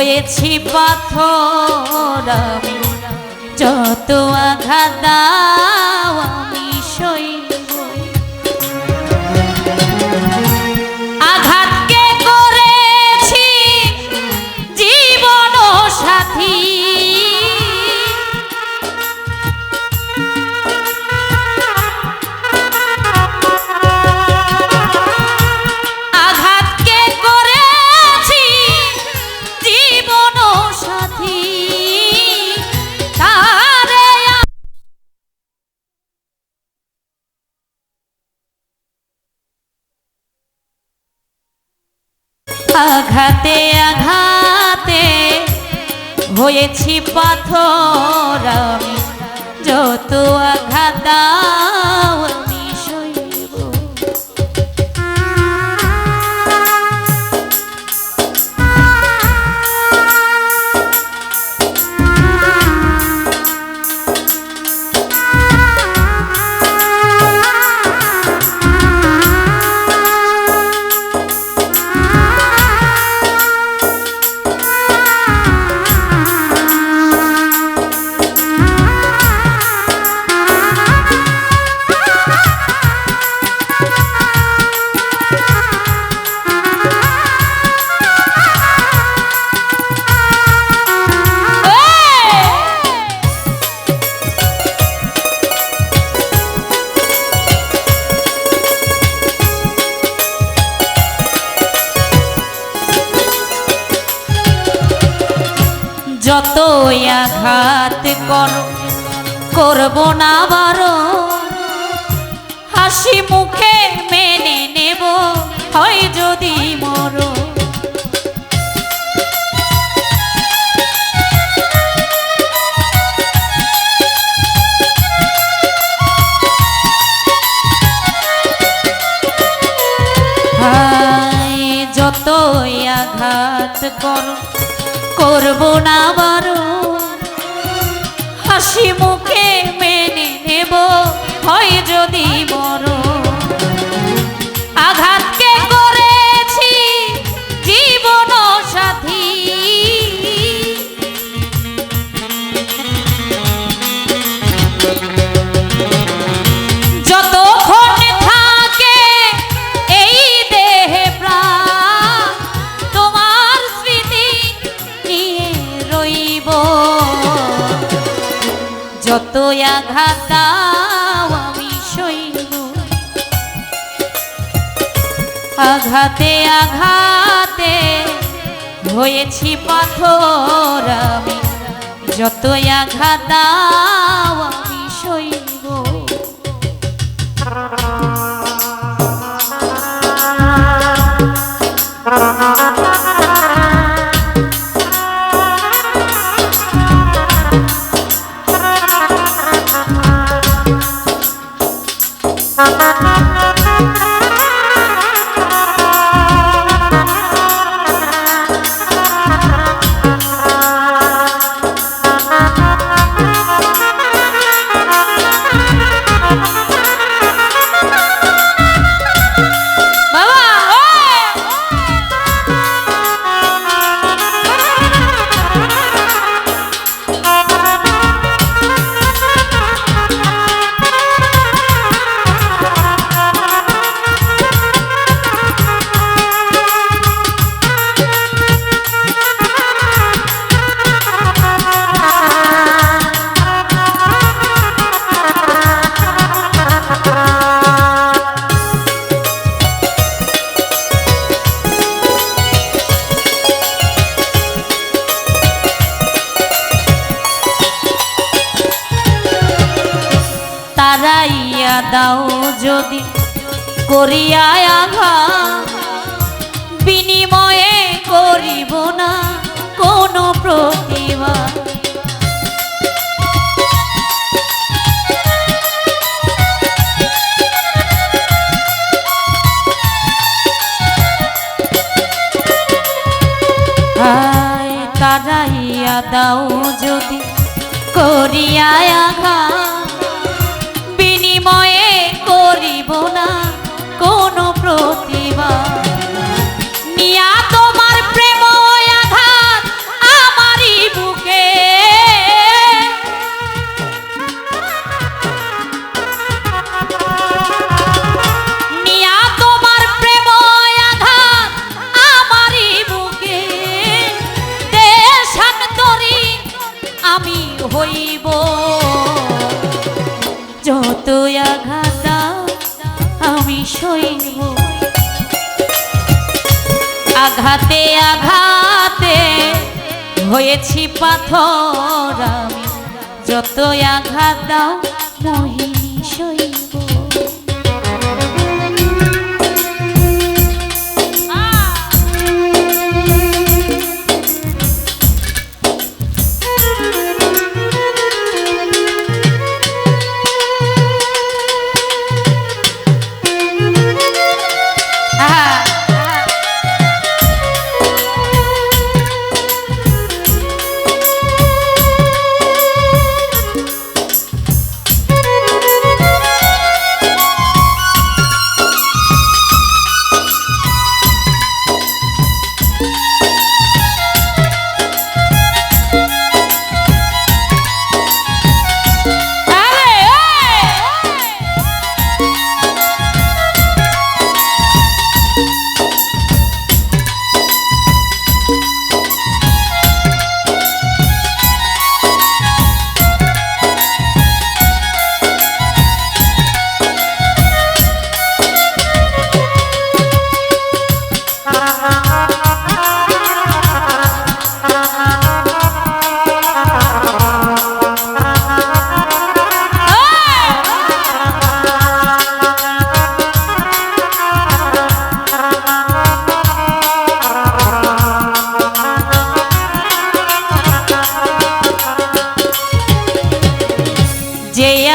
হয়েছি পাথর যত আঘাত আঘাতে আঘাতে হয়েছি পাথর যত আঘাত যত আঘাত কর, করব না বারো। হাসি মুখে মেনে নেব, হয় যদি মরো। হায় যত আঘাত কর করব না বারো হাসি মুখে আঘাত আমি সইব আঘাতে আঘাতে হয়েছি পাথর আমি। যতই আঘাত দাও দাও যদি করিয়া আঘাত বিনিময়ে করিব না কোনো প্রতিভা। তারাইয়া দাও যদি করিয়া বিনিময়ে করিব না কোনো প্রতিভা নিয়া তোমার হয়েছি পাথর যত আঘাত দাও মোহিনী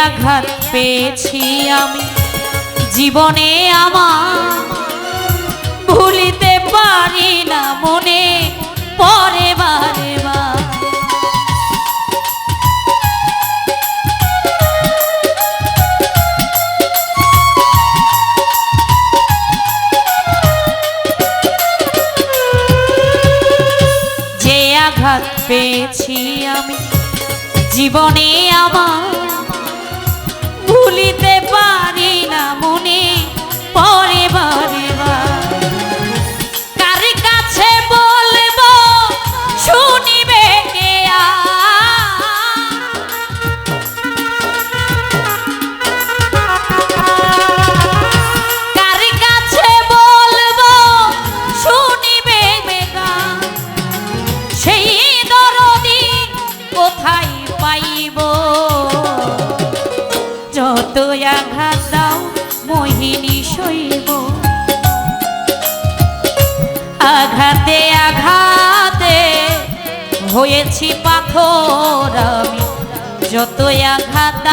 আঘাত পেয়েছি আমি। জীবনে আমার ভুলিতে পারি না মনে, পরে বারে যে আঘাত পেয়েছি আমি, জীবনে আমার ভুলিতে হয়েছি পাথর আমি যত আঘাত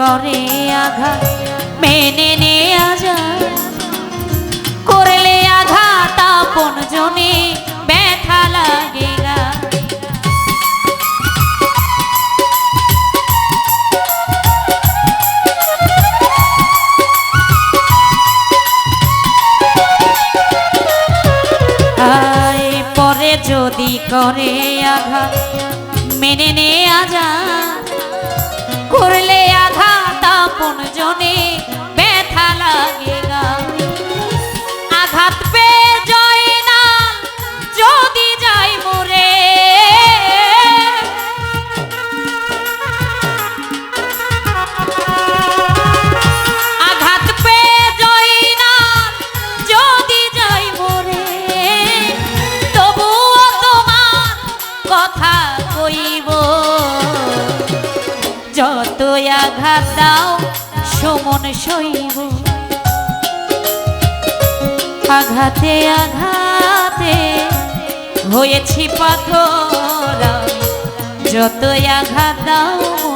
করে আঘাত, মেনে নেয়া যায়। করলে আঘাত আপন জনে, ব্যথা লাগে পরে যদি করে আঘাত, মেনে নেয়া যায়। করলে আঘাত আপন জনে ব্যথা লাগে। সইব। আঘাতে আঘাতে হয়েছি পাথর। যতই আঘাত দাও